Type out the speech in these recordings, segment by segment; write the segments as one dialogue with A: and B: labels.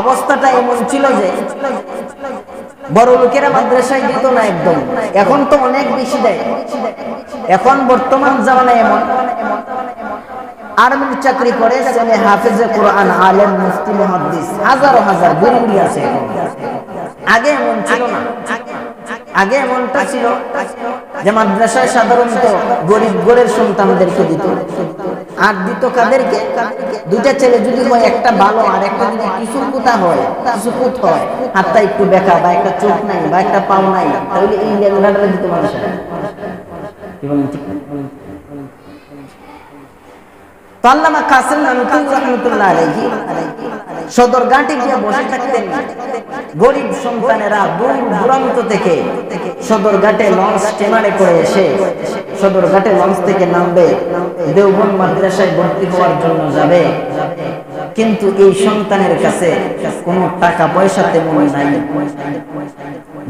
A: অবস্থাটা এমন ছিল যে বড় লোকেরা মাদ্রাসায় দিত না একদম। এখন তো অনেক বেশি দেয়। এখন বর্তমান জামানায় এমন। আর্মির চাকরি করে ছেলে হাফেজে কোরআন, আলেম, মুফতি, মহাদ্দিস, হাজারো হাজার বিরুদ্ধে আছে আগে এমন ছিল না। আগে এমনটা ছিল যে মাদ্রাসায় সাধারণত গরিব গরের সন্তানদেরকে দিত, আর দিত কাদেরকে? দুইটা ছেলে যদি হয়, একটা ভালো আর একটা যদি কিছু কুতা হয়, কিছু হয়, হাতটা একটু বেকা বা একটা চোখ নাই বা একটা পাও নাই, তাহলে এই লেগুলাটা দিত মানুষের। আল্লামা কাসিম রহমতুল্লাহ আলাইহি সদরঘাটে গিয়ে বসে থাকতেন। গরিব সন্তানেরা দূর দূরান্ত থেকে সদরঘাটে লঞ্চ স্টিমারে করে এসে সদরঘাটে লঞ্চ থেকে নামবে দেওবন মাদ্রাসায় ভর্তি হওয়ার জন্য যাবে। কিন্তু এই সন্তানের কাছে কোনো টাকা পয়সা তেমন নাই।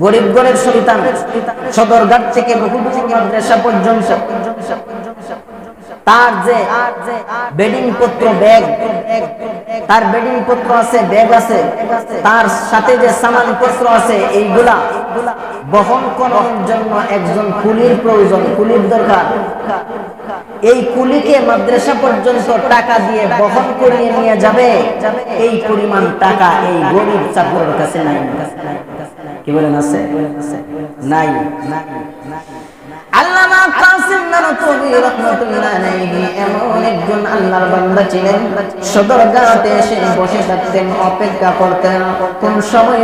A: গরিব গরের সন্তান সদরঘাট থেকে বহু মাদ্রাসা পর্যন্ত তার যে বেডিং পত্র, ব্যাগ তার বেডিং পত্র আছে, ব্যাগ আছে, তার সাথে যে সামান পত্র আছে, এইগুলা বহন করার জন্য একজন কুলির প্রয়োজন, কুলির দরকার। এই কুলিকে মাদ্রাসা পর্যন্ত টাকা দিয়ে বহন করিয়ে নিয়ে যাবে, এই পরিমাণ টাকা এই গরিব ছাত্রের কাছে নাই। কি বলেন আছে? নাই। আল্লামা অপেক্ষা করতেন। কোন সময়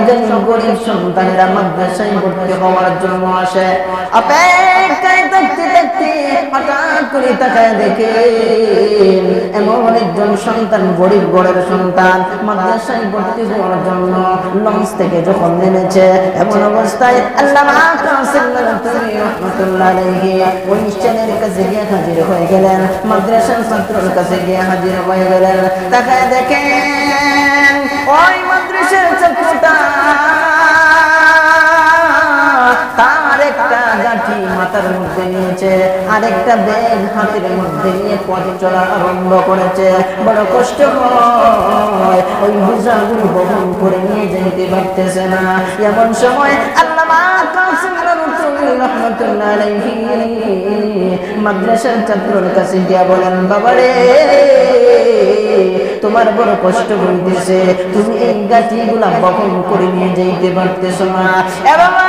A: গরিব সন্তানেরা মাদ্রাসায় ভর্তি হওয়ার জন্য আসে। অপেক্ষায় থাকতে থাকতে হঠাৎ করে তাকায় দেখে সন্তান, গরিব গড়ের সন্তান মাদ্রাসায় ভর্তি হওয়ার জন্য লঞ্চ থেকে যখন নেমেছে, এমন অবস্থায় হয়ে মাদ্রাসার ছাত্রের কাছে গিয়ে হাজির হয়ে গেলেন। তাকে দেখেন, ওই মাথার মধ্যে নিয়েছে। আর একটা ব্যাগ হাতের মধ্যে নিয়ে পথ চলা আরম্ভ করেছে। বড় কষ্ট ওই বোঝাগুলো বহন করে নিয়ে যেতে পারতেছে না। এমন সময় আল্লাহ মাদ্রাসার ছাত্রের কাছে গিয়া বলেন, বাবারে, তোমার বড় কষ্ট হইতেছে। তুমি এই গাঠিগুলা বহন করে নিয়ে যাইতে পারতেছ না। এ বাবা